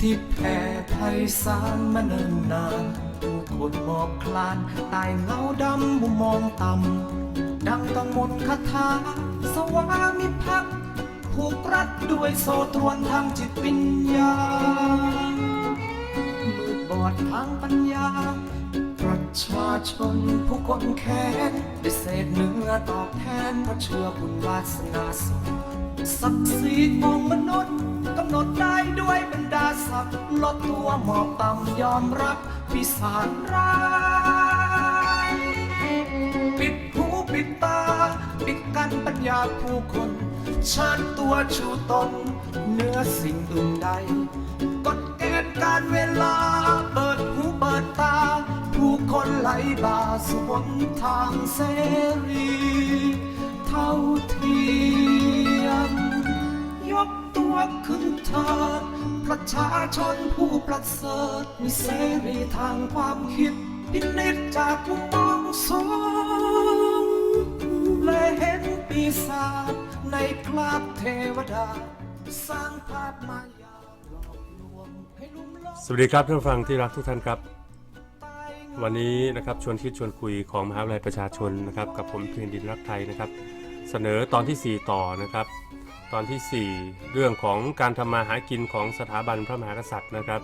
ที่แผ่ไพศาลมาเนิ่นนานผู้คนหมอบคลานใต้เงาดำมุมมองต่ำดังต้องมนคาถา สวามิภักดิ์ผูกรัดด้วยโซ่ตรวนทางจิตวิญญาณมืดบอดทางปัญญา ประชาชนผู้คนแค้นได้เศษเนื้อตอบแทนเพราะเชื่อบุญวาสนาสูงศักดิ์ศรีของมนุษย์ หนดได้ด้วยบรรดาศักดิ์ลดตัวหมอบต่ำยอมรับพิสารร้ายปิดหูปิดตา ปิดกั้นปัญญาผู้คนเชิญตัวชูตนเนื้อสิ่งอื่นใดกฎเกณฑ์การเวลา เปิดหูเปิดตา ผู้คนไหลบ่าสู่หนทางเสรี เท่าเทียม กตัวขึ้นเถิดประชาชนผู้ประเสริฐมีเสรีทางความคิดพินิจจากมุมมองสูงและเห็นปีศาจในคราบเทวดา สร้างภาพมายาหลอกลวงให้ลุ่มหลงสวัสดีครับท่านผู้ฟังที่รักทุกท่านครับ ตายเงาวันนี้นะครับชวนคิดชวนคุยของมหาวิทยาลัยประชาชนนะครับ กับผมเพียงดินรักไทยนะครับ เสนอตอนที่ 4 ต่อนะครับ ตอนทีสี่ 4 เรื่องของการทำมาหากินของสถาบันพระมหากษัตริย์นะครับ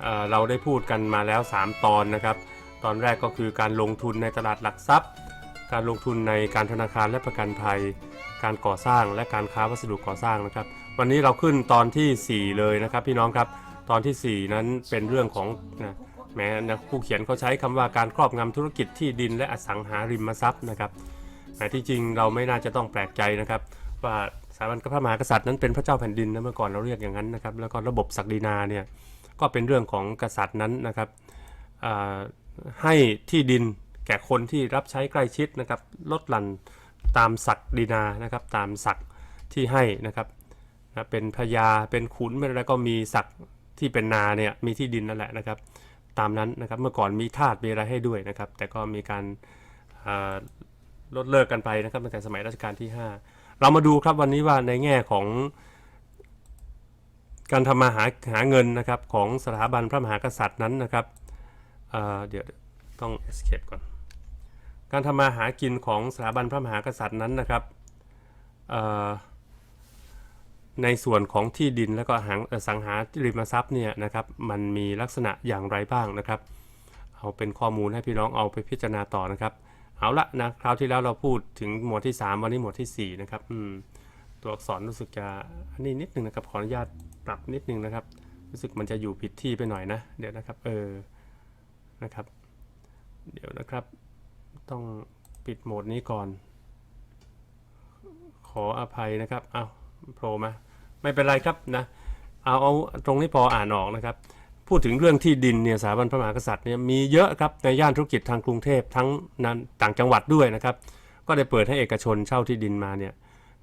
เเราได้พูดกันมาแล้ว 3 ตอนนะครับ ตอนแรกก็คือการลงทุนในตลาดหลักทรัพย์ การลงทุนในการธนาคารและประกันภัย การก่อสร้างและการค้าวัสดุก่อสร้างนะครับ วันนี้เราขึ้นตอนทีสี่4 เลยนะครับ พี่น้องครับตอนทีสี่ 4 นั้นเป็นเรื่องของนะแม้นะผู้เขียนเขาใช้คำว่าการครอบงำธุรกิจที่ดินและอสังหาริมทรัพย์นะครับแต่ที่จริงเราไม่น่าจะต้องแปลกใจนะครับว่า สถาบันพระมหากษัตริย์นั้นเป็นพระเจ้าแผ่นดินนะเมื่อก่อนเราเรียกอย่างนั้นนะครับ แล้วก็ระบบศักดินาเนี่ยก็เป็นเรื่องของกษัตริย์นั้นนะครับให้ที่ดินแก่คนที่รับใช้ใกล้ชิดนะครับลดหลั่นตามศักดินานะครับตามศักที่ให้นะครับนะเป็นพญาเป็นขุนเป็นอะไรก็มีศักที่เป็นนาเนี่ยมีที่ดินนั่นแหละนะครับ ตามนั้นนะครับเมื่อก่อนมีทาสมีอะไรให้ด้วยนะครับ แต่ก็มีการลดเลิกกันไปนะครับตั้งแต่สมัยรัชกาลที่ 5 เรามาดูครับวันนี้ว่าในแง่ของการทำมาหาหาเงินนะครับของสถาบันพระมหากษัตริย์นั้นนะครับเเดี๋ยวต้อง escape ก่อน การทำมาหากินของสถาบันพระมหากษัตริย์นั้นนะครับในส่วนของที่ดินแล้วก็หางสังหาริมทรัพย์เนี่ยนะครับมันมีลักษณะอย่างไรบ้างนะครับ เอาเป็นข้อมูลให้พี่น้องเอาไปพิจารณาต่อนะครับ เอาละนะคราวที่แล้วเราพูดถึงหมวดที่ 3 วันนี้หมวดที่ 4 นะครับอืมตัวอักษรรู้สึกจะอันนี้นิดนึงนะครับขออนุญาตปรับนิดนึงนะครับ รู้สึกมันจะอยู่ผิดที่ไปหน่อยนะ เดี๋ยวนะครับเออนะครับ เดี๋ยวนะครับ ต้องปิดโหมดนี้ก่อน ขออภัยนะครับเอาโผล่มาไม่เป็นไรครับนะเอาเอาตรงนี้พออ่านออกนะครับ พูดถึงเรื่องที่ดินเนี่ยสถาบันพระมหากษัตริย์เนี่ยมีเยอะครับในย่านธุรกิจทางกรุงเทพทั้งนั้นต่างจังหวัดด้วยนะครับ ก็ได้เปิดให้เอกชนเช่าที่ดินมาเนี่ย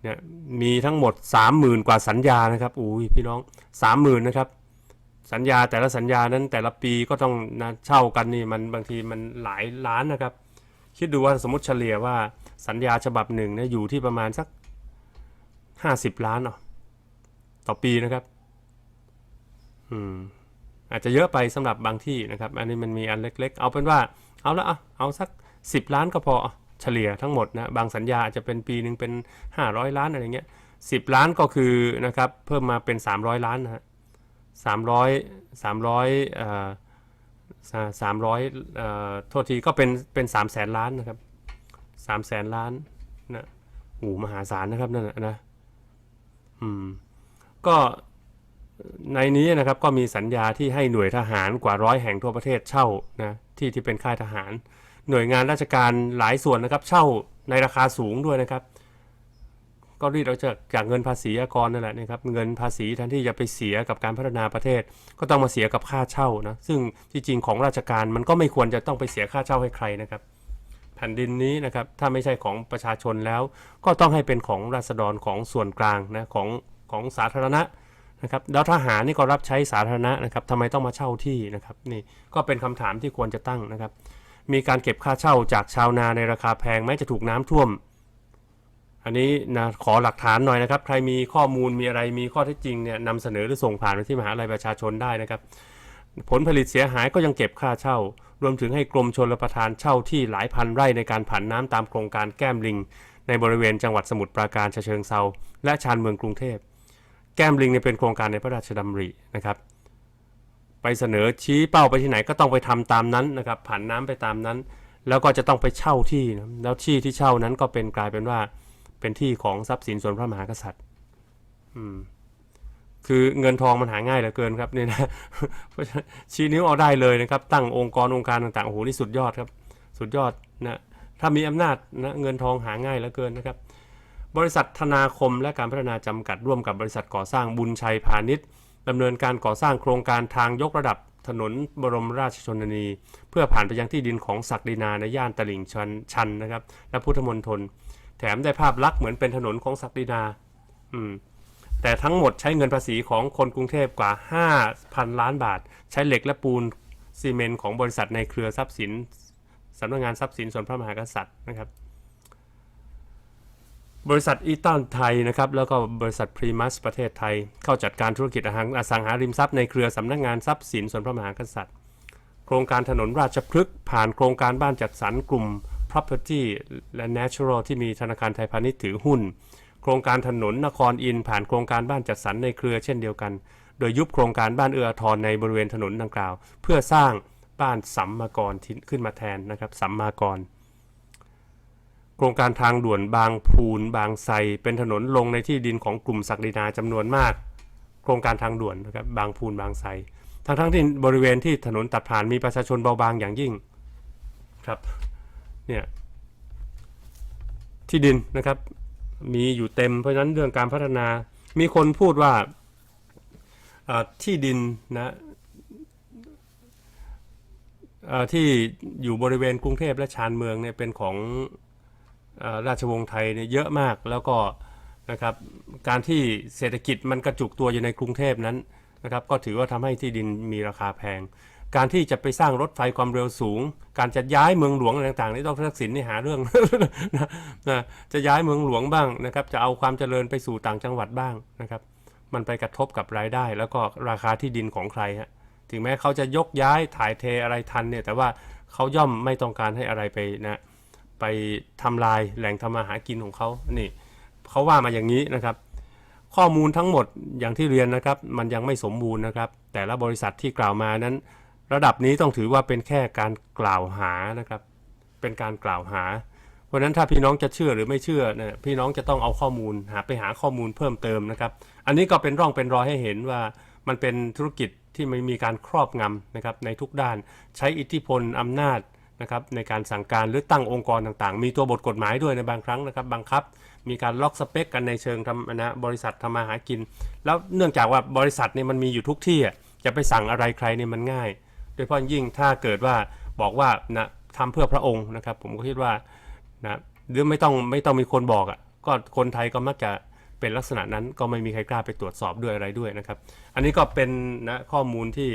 เนี่ยมีทั้งหมด 30,000 กว่าสัญญานะครับอุ้ยพี่น้อง 30,000นะครับสัญญาแต่ละสัญญานั้นแต่ละปีก็ต้องนะเช่ากันนี่มันบางทีมันหลายล้านนะครับ คิดดูว่าสมมติเฉลี่ยว่าสัญญาฉบับหนึ่งเนี่ยอยู่ที่ประมาณสัก 50 ล้านเนาะต่อปีนะครับ อืม อาจจะเยอะไปสำหรับบางที่นะครับ อันนี้มันมีอันเล็ก ๆ เอาเป็นว่าเอาละเอาเอาสัก 10 ล้านก็พอเฉลี่ยทั้งหมดนะบางสัญญาอาจจะเป็นปีหนึ่งเป็น 500 ล้านอะไรเงี้ย10 ล้านก็คือนะครับเพิ่มมาเป็น 300 ล้านนะฮะ300 300เอ่อสามร้อยเอ่อโทษทีก็เป็นเป็นสามแสนล้านนะครับสามแสนล้านนะโอ้โหมหาศาลนะครับนั่นนะนะอืมก็ ในนี้นะครับก็มีสัญญาที่ให้หน่วยทหารกว่าร้อยแห่งทั่วประเทศเช่านะที่ที่เป็นค่ายทหาร หน่วยงานราชการหลายส่วนนะครับ เช่าในราคาสูงด้วยนะครับ ก็รีดเอาจากจากเงินภาษีอากรนั่นแหละนะครับเงินภาษีแทนที่จะไปเสียกับการพัฒนาประเทศ ก็ต้องมาเสียกับค่าเช่านะซึ่งที่จริงของราชการมันก็ไม่ควรจะต้องไปเสียค่าเช่าให้ใครนะครับแผ่นดินนี้นะครับถ้าไม่ใช่ของประชาชนแล้ว ก็ต้องให้เป็นของราษฎรของส่วนกลางนะของของสาธารณะ นะครับแล้วทหารนี่ก็รับใช้สาธารณะนะครับทำไมต้องมาเช่าที่นะครับนี่ก็เป็นคำถามที่ควรจะตั้งนะครับ มีการเก็บค่าเช่าจากชาวนาในราคาแพงแม้จะถูกน้ำท่วม อันนี้นะขอหลักฐานหน่อยนะครับ ใครมีข้อมูลมีอะไรมีข้อเท็จจริงเนี่ยนำเสนอหรือส่งผ่านไปที่มหาลัยประชาชนได้นะครับ ผลผลิตเสียหายก็ยังเก็บค่าเช่า รวมถึงให้กรมชลประทานเช่าที่หลายพันไร่ในการผันน้ำตามโครงการแก้มลิง ในบริเวณจังหวัดสมุทรปราการฉะเชิงเซาและชานเมืองกรุงเทพ แก้มลิงเนี่ยเป็นโครงการในพระราชดำรินะครับ ไปเสนอชี้เป้าไปที่ไหนก็ต้องไปทำตามนั้นนะครับผันน้ำไปตามนั้น แล้วก็จะต้องไปเช่าที่นะแล้วที่ที่เช่านั้นก็เป็นกลายเป็นว่าเป็นที่ของทรัพย์สินส่วนพระมหากษัตริย์อืมคือเงินทองมันหาง่ายเหลือเกินครับเนี่ยนะชี้นิ้วเอาได้เลยนะครับ ตั้งองค์กรองค์การต่างๆโอ้โหนี่สุดยอดครับ สุดยอดนะถ้ามีอำนาจนะเงินทองหาง่ายเหลือเกินนะครับ บริษัทธนาคมและการพัฒนาจำกัดร่วมกับบริษัทก่อสร้างบุญชัยพาณิชย์ดำเนินการก่อสร้างโครงการทางยกระดับถนนบรมราชชนนี เพื่อผ่านไปยังที่ดินของศักดินาในย่านตลิ่งชันชันนะครับ และพุทธมณฑลแถมได้ภาพลักษณ์เหมือนเป็นถนนของศักดินา อืมแต่ทั้งหมดใช้เงินภาษีของคนกรุงเทพกว่า 5,000 ล้านบาท ใช้เหล็กและปูนซีเมนต์ของบริษัทในเครือทรัพย์สินสำนักงานทรัพย์สินส่วนพระมหากษัตริย์นะครับ บริษัทอีตันไทยนะครับแล้วก็บริษัทพรีมัสประเทศไทย เข้าจัดการธุรกิจอสังหาริมทรัพย์ในเครือสำนักงานทรัพย์สินส่วนพระมหากษัตริย์ โครงการถนนราชพฤกษ์ผ่านโครงการบ้านจัดสรรกลุ่ม property และ natural ที่มีธนาคารไทยพาณิชย์ถือหุ้น โครงการถนนนครอินผ่านโครงการบ้านจัดสรรในเครือเช่นเดียวกัน โดยยุบโครงการบ้านเอื้ออาทรในบริเวณถนนดังกล่าว เพื่อสร้างบ้านสัมมากรขึ้นมาแทนนะครับสัมมากร ครงการทางด่วนบางพูนบางไทรเป็นถนนลงในที่ดินของกลุ่มศักดินาจำนวนมาก โครงการทางด่วนนะครับบางพูนบางไทรทั้งทั้งที่บริเวณที่ถนนตัดผ่านมีประชาชนเบาบางอย่างยิ่งครับเนี่ยที่ดินนะครับ มีอยู่เต็มเพราะฉะนั้นเรื่องการพัฒนามีคนพูดว่าที่ดินนะที่อยู่บริเวณกรุงเทพและชานเมืองเนี่ยเป็นของ ราชวงศ์ไทยเนี่ยเยอะมากแล้วก็นะครับการที่เศรษฐกิจมันกระจุกตัวอยู่ในกรุงเทพนั้นนะครับก็ถือว่าทำให้ที่ดินมีราคาแพง การที่จะไปสร้างรถไฟความเร็วสูง การจะย้ายเมืองหลวงอะไรต่างๆนี่ต้องทักษิณนี่หาเรื่องนะนะจะย้ายเมืองหลวงบ้างนะครับจะเอาความเจริญไปสู่ต่างจังหวัดบ้างนะครับมันไปกระทบกับรายได้ แล้วก็ราคาที่ดินของใครฮะถึงแม้เขาจะยกย้ายถ่ายเทอะไรทันเนี่ยแต่ว่าเขาย่อมไม่ต้องการให้อะไรไปนะ ไปทำลายแหล่งทำมาหากินของเขานี่เขาว่ามาอย่างนี้นะครับ ข้อมูลทั้งหมดอย่างที่เรียนนะครับ มันยังไม่สมบูรณ์นะครับ แต่ละบริษัทที่กล่าวมานั้น ระดับนี้ต้องถือว่าเป็นแค่การกล่าวหานะครับ เป็นการกล่าวหา เพราะฉะนั้นถ้าพี่น้องจะเชื่อหรือไม่เชื่อเนี่ยพี่น้องจะต้องเอาข้อมูลหาไปหาข้อมูลเพิ่มเติมนะครับ อันนี้ก็เป็นร่องเป็นรอยให้เห็นว่ามันเป็นธุรกิจที่ไม่มีการครอบงำนะครับในทุกด้านใช้อิทธิพลอำนาจ นะครับในการสั่งการหรือตั้งองค์กรต่างๆ มีตัวบทกฎหมายด้วยในบางครั้งนะครับบังคับ มีการล็อกสเปคกันในเชิงทำนะบริษัททำมาหากิน แล้วเนื่องจากว่าบริษัทเนี่ยมันมีอยู่ทุกที่อะจะไปสั่งอะไรใครเนี่ยมันง่าย โดยเฉพาะยิ่งถ้าเกิดว่าบอกว่านะทำเพื่อพระองค์นะครับ ผมก็คิดว่านะหรือไม่ต้องไม่ต้องมีคนบอกอะ่ะก็คนไทยก็มักจะเป็นลักษณะนั้นก็ไม่มีใครกล้าไปตรวจสอบด้วยอะไรด้วยนะครับ อันนี้ก็เป็นนะข้อมูลที่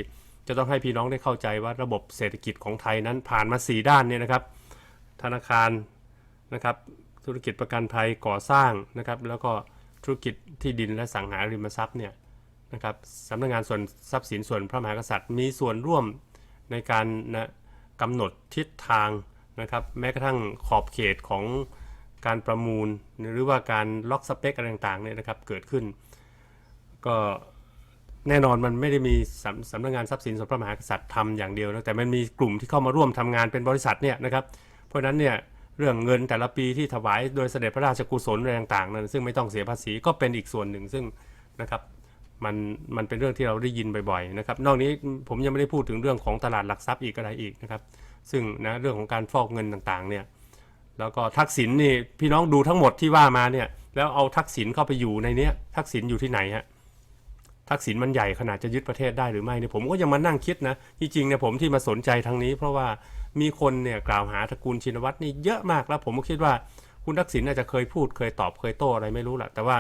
จะต้องให้พี่น้องได้เข้าใจว่าระบบเศรษฐกิจของไทยนั้นผ่านมา 4 ด้านเนี่ยนะครับ ธนาคารนะครับธุรกิจประกันภัยก่อสร้างนะครับ แล้วก็ธุรกิจที่ดินและสังหาริมทรัพย์เนี่ยนะครับสำนักงานส่วนทรัพย์สินส่วนพระมหากษัตริย์ มีส่วนร่วมในการนะกำหนดทิศทางนะครับ แม้กระทั่งขอบเขตของการประมูล หรือว่าการล็อกสเปคอะไรต่างๆเนี่ยนะครับเกิดขึ้น ก็ แน่นอนมันไม่ได้มีสำสำนักงานทรัพย์สินส่วนพระมหากษัตริย์ทำอย่างเดียวนะแต่มันมีกลุ่มที่เข้ามาร่วมทำงานเป็นบริษัทเนี่ยนะครับเพราะฉะนั้นเนี่ยเรื่องเงินแต่ละปีที่ถวายโดยเสด็จพระราชกุศลอะไรต่างๆนั้นซึ่งไม่ต้องเสียภาษีก็เป็นอีกส่วนหนึ่งซึ่งนะครับมันมันเป็นเรื่องที่เราได้ยินบ่อยๆนะครับนอกนี้ผมยังไม่ได้พูดถึงเรื่องของตลาดหลักทรัพย์อีกอะไรอีกนะครับซึ่งนะเรื่องของการฟอกเงินต่างๆเนี่ยแล้วก็ทักษิณนี่พี่น้องดูทั้งหมดที่ว่ามาเนี่ยแล้วเอาทักษิณเข้าไปอยู่ในเนี้ยทักษิณอยู่ที่ไหนฮะ ทักษิณมันใหญ่ขนาดจะยึดประเทศได้หรือไม่เนี่ยผมก็ยังมานั่งคิดนะจริงๆเนี่ยผมที่มาสนใจทางนี้ เพราะว่ามีคนเนี่ยกล่าวหาตระกูลชินวัตรนี่เยอะมากแล้ว ผมก็คิดว่าคุณทักษิณอาจจะเคยพูดเคยตอบเคยโต้อะไรไม่รู้แหละแต่ว่า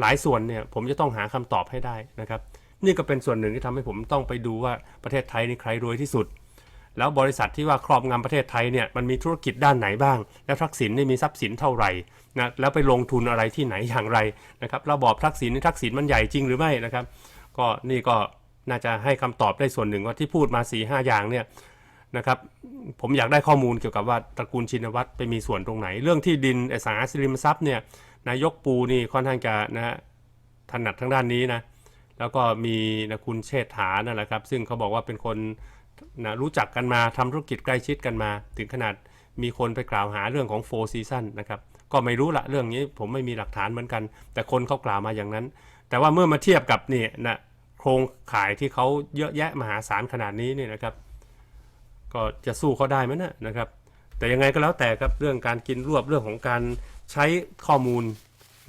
หลายส่วนเนี่ยผมจะต้องหาคำตอบให้ได้นะครับ นี่ก็เป็นส่วนหนึ่งที่ทำให้ผมต้องไปดูว่าประเทศไทยนี่ใครรวยที่สุด แล้วบริษัทที่ว่าครอบงำประเทศไทยเนี่ยมันมีธุรกิจด้านไหนบ้าง แล้วทักษิณนี่มีทรัพย์สินเท่าไหร่นะแล้วไปลงทุนอะไรที่ไหนอย่างไรนะครับระบอบทักษิณนี่ทักษิณมันใหญ่จริงหรือไม่นะครับ ก็นี่ก็น่าจะให้คำตอบได้ส่วนหนึ่งว่าที่พูดมา4ีหอย่างเนี่ยนะครับผมอยากได้ข้อมูลเกี่ยวกับว่าตระกูลชินวัตรไปมีส่วนตรงไหน เรื่องที่ดินอสังหาริมทรัพย์เนี่ยนายกปูนี่ค่อนข้างจะนะถนัดทางด้านนี้นะแล้วก็มีนะคุณเชษฐานั่นแหละครับ ซึ่งเขาบอกว่าเป็นคน นะรู้จักกันมาทำธุรกิจใกล้ชิดกันมา ถึงขนาดมีคนไปกล่าวหาเรื่องของโฟซีซันนะครับก็ไม่รู้ละเรื่องนี้ผมไม่มีหลักฐานเหมือนกัน แต่คนเขากล่าวมาอย่างนั้น แต่ว่าเมื่อมาเทียบกับนี่นะโครงข่ายที่เขาเยอะแยะมหาศาลขนาดนี้เนี่ยนะครับ ก็จะสู้เขาได้ไหมนะนะครับ แต่ยังไงก็แล้วแต่ครับเรื่องการกินรวบเรื่องของการใช้ข้อมูล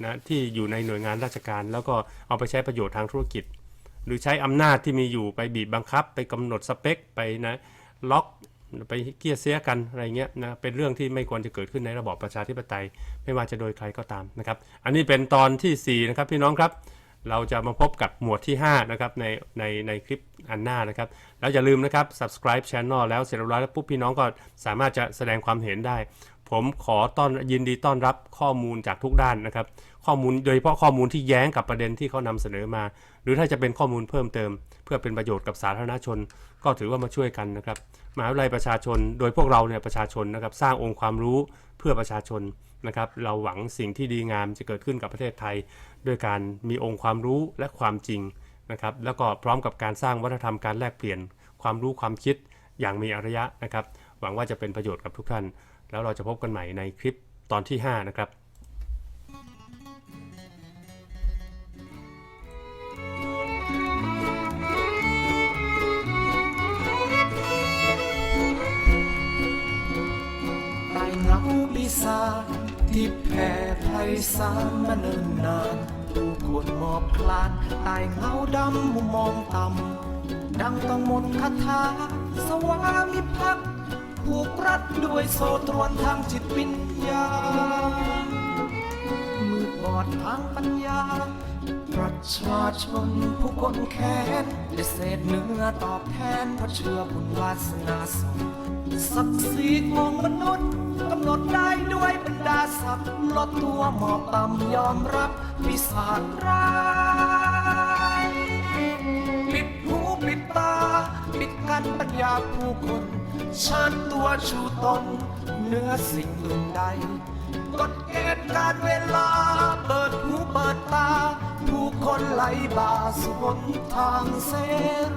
นะที่อยู่ในหน่วยงานราชการ แล้วก็เอาไปใช้ประโยชน์ทางธุรกิจ หรือใช้อำนาจที่มีอยู่ไปบีบบังคับ ไปกำหนดสเปคไปนะล็อกไปเกียเสียกันอะไรเงี้ยนะเป็นเรื่องที่ไม่ควรจะเกิดขึ้นในระบอบประชาธิปไตย ไม่ว่าจะโดยใครก็ตามนะครับ อันนี้เป็นตอนทีสี่4นะครับพี่น้องครับ เราจะมาพบกับหมวดที่5นะครับในในในคลิปอันหน้านะครับ แล้วอย่าลืมนะครับ subscribe channel แล้วเสร็จเรียบร้อยแล้วปุ๊บพี่น้องก็สามารถจะแสดงความเห็นได้ ผมขอต้อนยินดีต้อนรับข้อมูลจากทุกด้านนะครับ ข้อมูลโดยเฉพาะข้อมูลที่แย้งกับประเด็นที่เขานำเสนอมา หรือถ้าจะเป็นข้อมูลเพิ่มเติม เพื่อเป็นประโยชน์กับสาธารณชน ก็ถือว่ามาช่วยกันนะครับมหาวิทยาลัยประชาชน โดยพวกเราเนี่ยประชาชนนะครับสร้างองค์ความรู้เพื่อประชาชนนะครับ เราหวังสิ่งที่ดีงามจะเกิดขึ้นกับประเทศไทย ด้วยการมีองค์ความรู้และความจริงนะครับ แล้วก็พร้อมกับการสร้างวัฒนธรรมการแลกเปลี่ยน ความรู้ความคิดอย่างมีอารยะนะครับ หวังว่าจะเป็นประโยชน์กับทุกท่าน แล้วเราจะพบกันใหม่ในคลิปตอนที่ 5 นะครับใต้เงาปีศาจที่แผ่ไพศาลมาเนิ่นนานผู้คนหมอบคลานใต้เงาดำมุมมองต่ำดังต้องมนคาถาสวามิภักดิ์ ผูกรัดด้วยโซ่ตรวนทางจิตวิญญาณมืดบอดทางปัญญา ประชาชนผู้คนแค้นได้เศษเนื้อตอบแทนเพราะเชื่อบุญวาสนาส่งศักดิ์ศรีของมนุษย์กำหนดได้ด้วยบรรดาศักดิ์ลดตัวหมอบต่ำยอมรับปีศาจร้าย กันปัญญาผู้คนชาติตัวชูตนเนื้อสิ่งอื่นใดกฎเกณฑ์การเวลา เปิดหูเปิดตา ผู้คนไหลบ่าสวนทางเส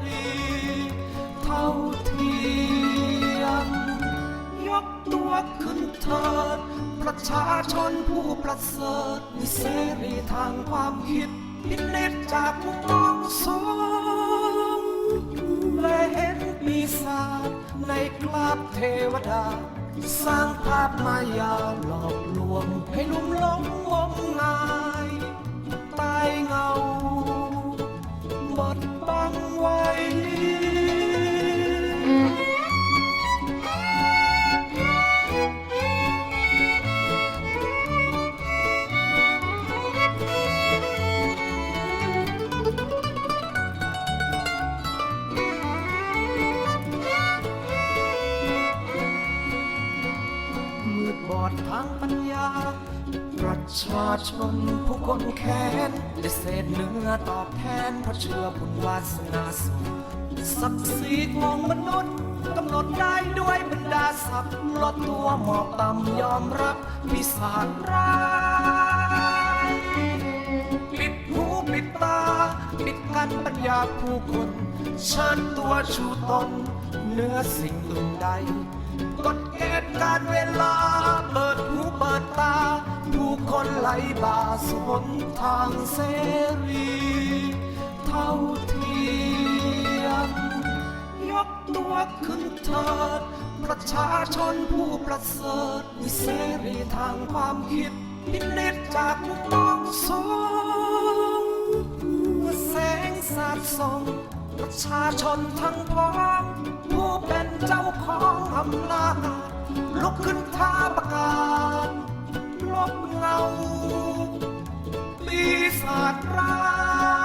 รี เท่าเทียมยกตัวขึ้นเถิด ประชาชนผู้ประเสริฐมีเสรีทางความคิดพิเนตจากมุมมองสูงและเห็น ในกราบเทวดา สร้างภาพมายาหลอกลวง ให้ลุ่มหลงงมงายใต้เงาบดบังไว้างปัญญา ประชาชนผู้คนแค้นได้เศษเนื้อตอบแทนเพราะเชื่อบุญวาสนาส่งศักดิ์ศรีของมนุษย์กำหนดได้ด้วยบรรดาศักดิ์ลดตัวหมอบต่ำยอมรับปีศาจร้ายปิดหูปิดตา ปิดกั้นปัญญาผู้คนเชาติตัวชูตนเนื้อสิ่งอื่นใด กฎเกณฑ์การเวลา เปิดหูเปิดตาผู้คนไหลบ่าสวนทางเสรี เท่าเทียมยกตัวขึ้นเถิดประชาชนผู้ประเสริฐมีเสรีทางความคิดพิเนตจากมุมมองสูงเมื่อแสงสาดส่องประชาชนทั้งพ้อง ผู้เป็นเจ้าของอำนาจลุกขึ้นท้าประกาศลบเงาปีศาจร้าย